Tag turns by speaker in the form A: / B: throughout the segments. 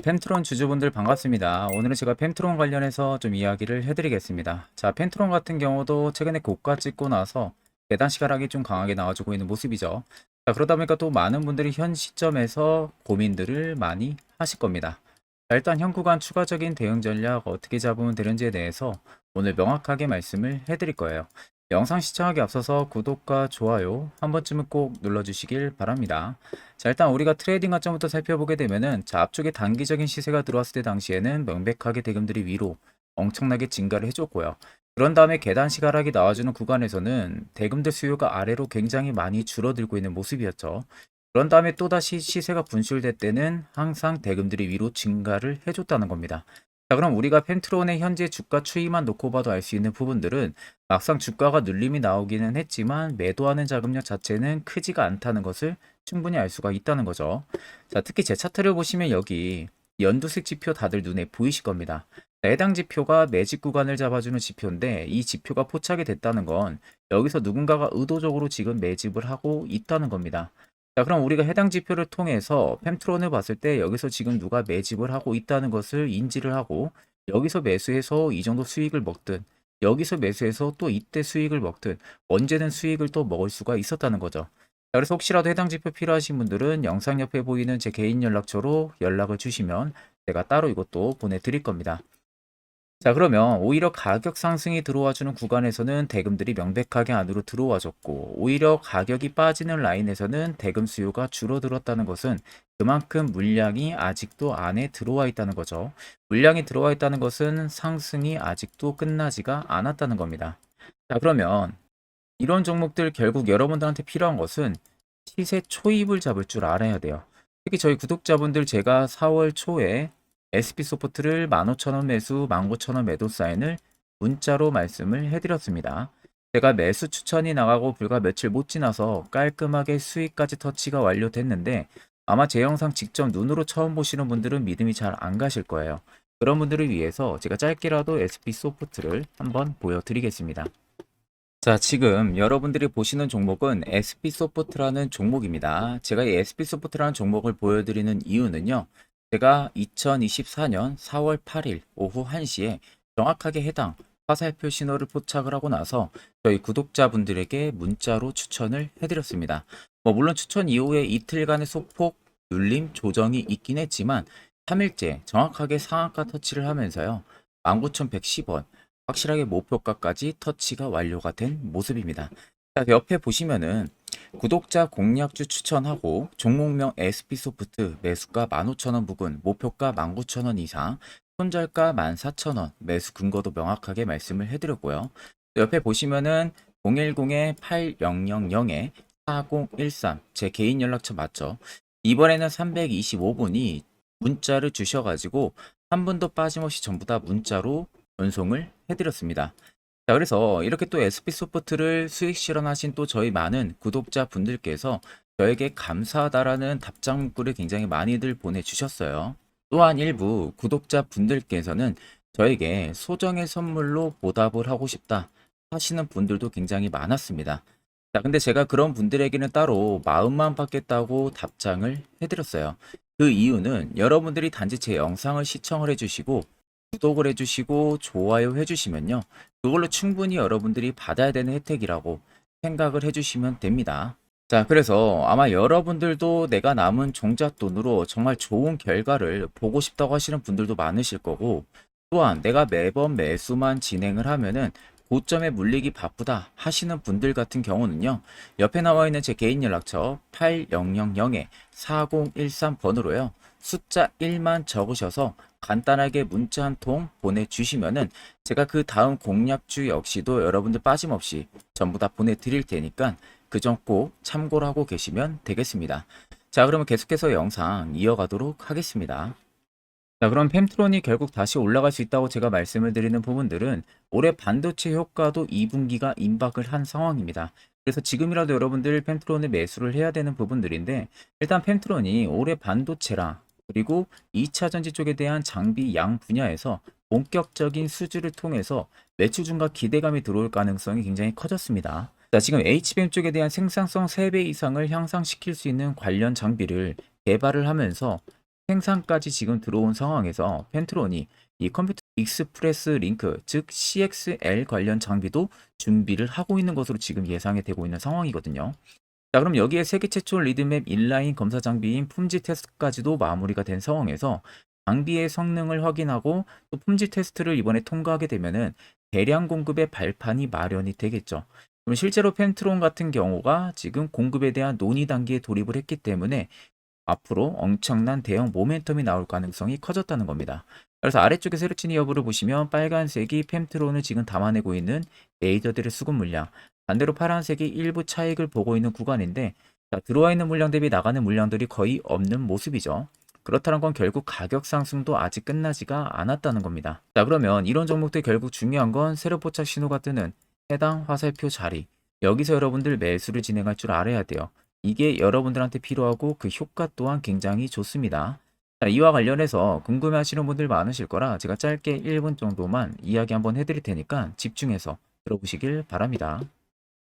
A: 자, 펜트론 주주분들 반갑습니다. 오늘은 제가 펜트론 관련해서 좀 이야기를 해드리겠습니다. 자, 펜트론 같은 경우도 최근에 고가 찍고 나서 계단 시가락이 좀 강하게 나와주고 있는 모습이죠. 자, 그러다 보니까 또 많은 분들이 현 시점에서 고민들을 많이 하실 겁니다. 자, 일단 현 구간 추가적인 대응 전략 어떻게 잡으면 되는지에 대해서 오늘 명확하게 말씀을 해드릴 거예요. 영상 시청하기 앞서서 구독과 좋아요 한 번쯤은 꼭 눌러주시길 바랍니다. 자, 일단 우리가 트레이딩 관점부터 살펴보게 되면은 자, 앞쪽에 단기적인 시세가 들어왔을 때 당시에는 명백하게 대금들이 위로 엄청나게 증가를 해줬고요. 그런 다음에 계단 시가락이 나와주는 구간에서는 대금들 수요가 아래로 굉장히 많이 줄어들고 있는 모습이었죠. 그런 다음에 또다시 시세가 분출될 때는 항상 대금들이 위로 증가를 해줬다는 겁니다. 자, 그럼 우리가 펜트론의 현재 주가 추이만 놓고 봐도 알 수 있는 부분들은 막상 주가가 눌림이 나오기는 했지만 매도하는 자금력 자체는 크지가 않다는 것을 충분히 알 수가 있다는 거죠. 자, 특히 제 차트를 보시면 여기 연두색 지표 다들 눈에 보이실 겁니다. 자, 해당 지표가 매집 구간을 잡아주는 지표인데 이 지표가 포착이 됐다는 건 여기서 누군가가 의도적으로 지금 매집을 하고 있다는 겁니다. 자, 그럼 우리가 해당 지표를 통해서 펜트론을 봤을 때 여기서 지금 누가 매집을 하고 있다는 것을 인지를 하고 여기서 매수해서 이 정도 수익을 먹든 여기서 매수해서 또 이때 수익을 먹든 언제든 수익을 또 먹을 수가 있었다는 거죠. 자, 그래서 혹시라도 해당 지표 필요하신 분들은 영상 옆에 보이는 제 개인 연락처로 연락을 주시면 제가 따로 이것도 보내드릴 겁니다. 자, 그러면 오히려 가격 상승이 들어와 주는 구간에서는 대금들이 명백하게 안으로 들어와 줬고, 오히려 가격이 빠지는 라인에서는 대금 수요가 줄어들었다는 것은 그만큼 물량이 아직도 안에 들어와 있다는 거죠. 물량이 들어와 있다는 것은 상승이 아직도 끝나지가 않았다는 겁니다. 자, 그러면 이런 종목들 결국 여러분들한테 필요한 것은 시세 초입을 잡을 줄 알아야 돼요. 특히 저희 구독자분들 제가 4월 초에 SP 소프트를 15,000원 매수, 19,000원 매도 사인을 문자로 말씀을 해드렸습니다. 제가 매수 추천이 나가고 불과 며칠 못 지나서 깔끔하게 수익까지 터치가 완료됐는데 아마 제 영상 직접 눈으로 처음 보시는 분들은 믿음이 잘 안 가실 거예요. 그런 분들을 위해서 제가 짧게라도 SP 소프트를 한번 보여드리겠습니다. 자, 지금 여러분들이 보시는 종목은 SP 소프트라는 종목입니다. 제가 이 SP 소프트라는 종목을 보여드리는 이유는요. 제가 2024년 4월 8일 오후 1시에 정확하게 해당 화살표 신호를 포착을 하고 나서 저희 구독자분들에게 문자로 추천을 해드렸습니다. 뭐 물론 추천 이후에 이틀간의 소폭 눌림 조정이 있긴 했지만 3일째 정확하게 상한가 터치를 하면서요. 19,110원 확실하게 목표가까지 터치가 완료가 된 모습입니다. 자, 옆에 보시면은 구독자 공략주 추천하고 종목명 SP소프트 매수가 15,000원 부근 목표가 19,000원 이상 손절가 14,000원 매수 근거도 명확하게 말씀을 해드렸고요. 옆에 보시면은 010-8000-4013 제 개인 연락처 맞죠? 이번에는 325분이 문자를 주셔가지고 한 분도 빠짐없이 전부 다 문자로 전송을 해드렸습니다. 자, 그래서 이렇게 또 SP 소프트를 수익 실현하신 또 저희 많은 구독자 분들께서 저에게 감사하다라는 답장 문구를 굉장히 많이들 보내주셨어요. 또한 일부 구독자 분들께서는 저에게 소정의 선물로 보답을 하고 싶다 하시는 분들도 굉장히 많았습니다. 자, 근데 제가 그런 분들에게는 따로 마음만 받겠다고 답장을 해드렸어요. 그 이유는 여러분들이 단지 제 영상을 시청을 해주시고 구독을 해주시고 좋아요 해주시면요. 그걸로 충분히 여러분들이 받아야 되는 혜택이라고 생각을 해주시면 됩니다. 자, 그래서 아마 여러분들도 내가 남은 종잣돈으로 정말 좋은 결과를 보고 싶다고 하시는 분들도 많으실 거고, 또한 내가 매번 매수만 진행을 하면은 고점에 물리기 바쁘다 하시는 분들 같은 경우는요, 옆에 나와 있는 제 개인 연락처 8000-4013번으로요, 숫자 1만 적으셔서 간단하게 문자 한 통 보내주시면은 제가 그 다음 공략주 역시도 여러분들 빠짐없이 전부 다 보내드릴 테니까 그 점 꼭 참고를 하고 계시면 되겠습니다. 자, 그러면 계속해서 영상 이어가도록 하겠습니다. 자, 그럼 펜트론이 결국 다시 올라갈 수 있다고 제가 말씀을 드리는 부분들은 올해 반도체 효과도 2분기가 임박을 한 상황입니다. 그래서 지금이라도 여러분들 펜트론을 매수를 해야 되는 부분들인데 일단 펜트론이 올해 반도체랑 그리고 2차 전지 쪽에 대한 장비 양 분야에서 본격적인 수주를 통해서 매출 증가 기대감이 들어올 가능성이 굉장히 커졌습니다. 자, 지금 HBM 쪽에 대한 생산성 3배 이상을 향상시킬 수 있는 관련 장비를 개발을 하면서 생산까지 지금 들어온 상황에서 펜트론이 이 컴퓨터 익스프레스 링크 즉 CXL 관련 장비도 준비를 하고 있는 것으로 지금 예상이 되고 있는 상황이거든요. 자, 그럼 여기에 세계 최초 리드맵 인라인 검사 장비인 품질 테스트까지도 마무리가 된 상황에서 장비의 성능을 확인하고 또 품질 테스트를 이번에 통과하게 되면은 대량 공급의 발판이 마련이 되겠죠. 그럼 실제로 펜트론 같은 경우가 지금 공급에 대한 논의 단계에 돌입을 했기 때문에 앞으로 엄청난 대형 모멘텀이 나올 가능성이 커졌다는 겁니다. 그래서 아래쪽에 세르치니 여부를 보시면 빨간색이 펜트론을 지금 담아내고 있는 레이더들의 수급 물량, 반대로 파란색이 일부 차익을 보고 있는 구간인데 자, 들어와 있는 물량 대비 나가는 물량들이 거의 없는 모습이죠. 그렇다는 건 결국 가격 상승도 아직 끝나지가 않았다는 겁니다. 자, 그러면 이런 종목들 결국 중요한 건 세력 포착 신호가 뜨는 해당 화살표 자리. 여기서 여러분들 매수를 진행할 줄 알아야 돼요. 이게 여러분들한테 필요하고 그 효과 또한 굉장히 좋습니다. 자, 이와 관련해서 궁금해 하시는 분들 많으실 거라 제가 짧게 1분 정도만 이야기 한번 해드릴 테니까 집중해서 들어보시길 바랍니다.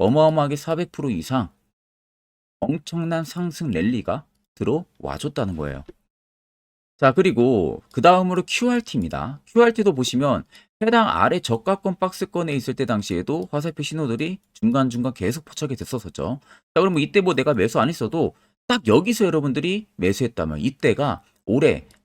A: 어마어마하게 400% 이상 엄청난 상승 랠리가 들어와줬다는 거예요. 자, 그리고 그 다음으로 QRT입니다. QRT도 보시면 해당 아래 저가권 박스권에 있을 때 당시에도 화살표 신호들이 중간중간 계속 포착이 됐었었죠. 자, 그러면 이때 뭐 내가 매수 안 했어도 딱 여기서 여러분들이 매수했다면 이때가 올해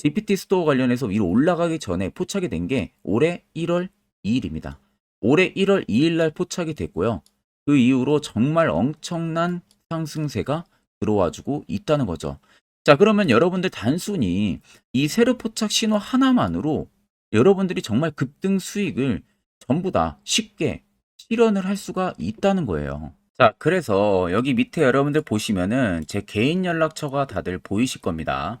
A: GPT 스토어 관련해서 위로 올라가기 전에 포착이 된 게 올해 1월 2일입니다. 올해 1월 2일 날 포착이 됐고요. 그 이후로 정말 엄청난 상승세가 들어와주고 있다는 거죠. 자, 그러면 여러분들 단순히 이 세로 포착 신호 하나만으로 여러분들이 정말 급등 수익을 전부 다 쉽게 실현을 할 수가 있다는 거예요. 자, 그래서 여기 밑에 여러분들 보시면은 제 개인 연락처가 다들 보이실 겁니다.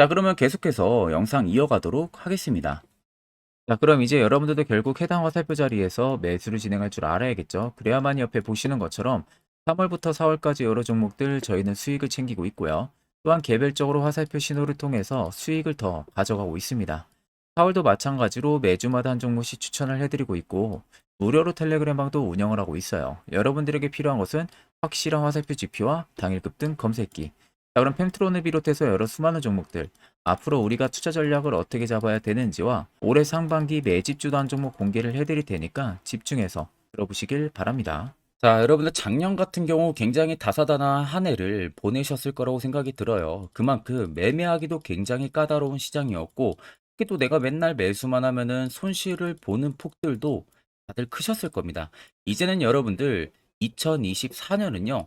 A: 자, 그러면 계속해서 영상 이어가도록 하겠습니다. 자, 그럼 이제 여러분들도 결국 해당 화살표 자리에서 매수를 진행할 줄 알아야겠죠. 그래야만 옆에 보시는 것처럼 3월부터 4월까지 여러 종목들 저희는 수익을 챙기고 있고요. 또한 개별적으로 화살표 신호를 통해서 수익을 더 가져가고 있습니다. 4월도 마찬가지로 매주마다 한 종목씩 추천을 해드리고 있고 무료로 텔레그램 방도 운영을 하고 있어요. 여러분들에게 필요한 것은 확실한 화살표 지표와 당일 급등 검색기. 자, 그럼 펜트론을 비롯해서 여러 수많은 종목들 앞으로 우리가 투자 전략을 어떻게 잡아야 되는지와 올해 상반기 매집주도 한 종목 공개를 해드릴 테니까 집중해서 들어보시길 바랍니다. 자, 여러분들 작년 같은 경우 굉장히 다사다난한 한 해를 보내셨을 거라고 생각이 들어요. 그만큼 매매하기도 굉장히 까다로운 시장이었고, 특히 또 내가 맨날 매수만 하면은 손실을 보는 폭들도 다들 크셨을 겁니다. 이제는 여러분들 2024년은요,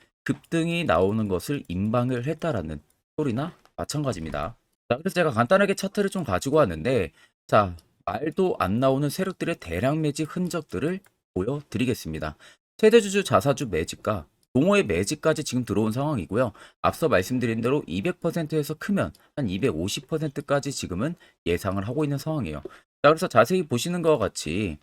A: 급등이 나오는 것을 임방을 했다라는 소리나 마찬가지입니다. 자, 그래서 제가 간단하게 차트를 좀 가지고 왔는데 자, 말도 안 나오는 세력들의 대량 매집 흔적들을 보여드리겠습니다. 최대주주 자사주 매집과 동호회 매집까지 지금 들어온 상황이고요. 앞서 말씀드린 대로 200%에서 크면 한 250%까지 지금은 예상을 하고 있는 상황이에요. 자, 그래서 자세히 보시는 것과 같이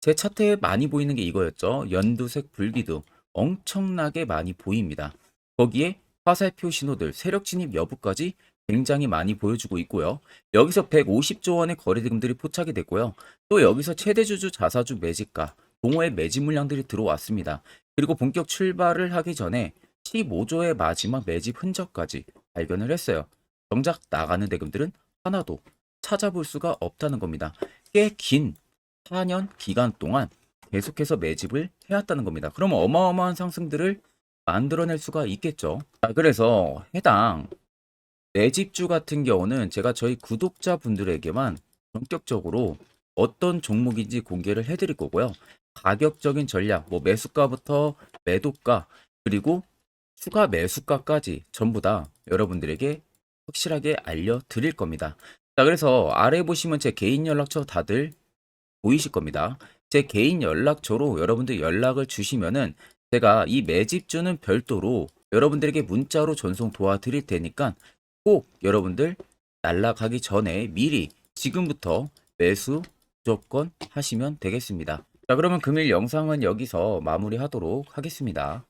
A: 제 차트에 많이 보이는 게 이거였죠. 연두색 불기둥 엄청나게 많이 보입니다. 거기에 화살표 신호들, 세력 진입 여부까지 굉장히 많이 보여주고 있고요. 여기서 150조 원의 거래대금들이 포착이 됐고요. 또 여기서 최대주주 자사주 매집가, 동호회 매집 물량들이 들어왔습니다. 그리고 본격 출발을 하기 전에 15조의 마지막 매집 흔적까지 발견을 했어요. 정작 나가는 대금들은 하나도 찾아볼 수가 없다는 겁니다. 꽤 긴 4년 기간 동안 계속해서 매집을 해왔다는 겁니다. 그럼 어마어마한 상승들을 만들어낼 수가 있겠죠. 자, 그래서 해당 매집주 같은 경우는 제가 저희 구독자분들에게만 본격적으로 어떤 종목인지 공개를 해드릴 거고요. 가격적인 전략, 뭐 매수가부터 매도가, 그리고 추가 매수가까지 전부 다 여러분들에게 확실하게 알려드릴 겁니다. 자, 그래서 아래 보시면 제 개인 연락처 다들 보이실 겁니다. 제 개인 연락처로 여러분들 연락을 주시면은 제가 이 매집주는 별도로 여러분들에게 문자로 전송 도와드릴 테니까 꼭 여러분들 날라가기 전에 미리 지금부터 매수 무조건 하시면 되겠습니다. 자, 그러면 금일 영상은 여기서 마무리하도록 하겠습니다.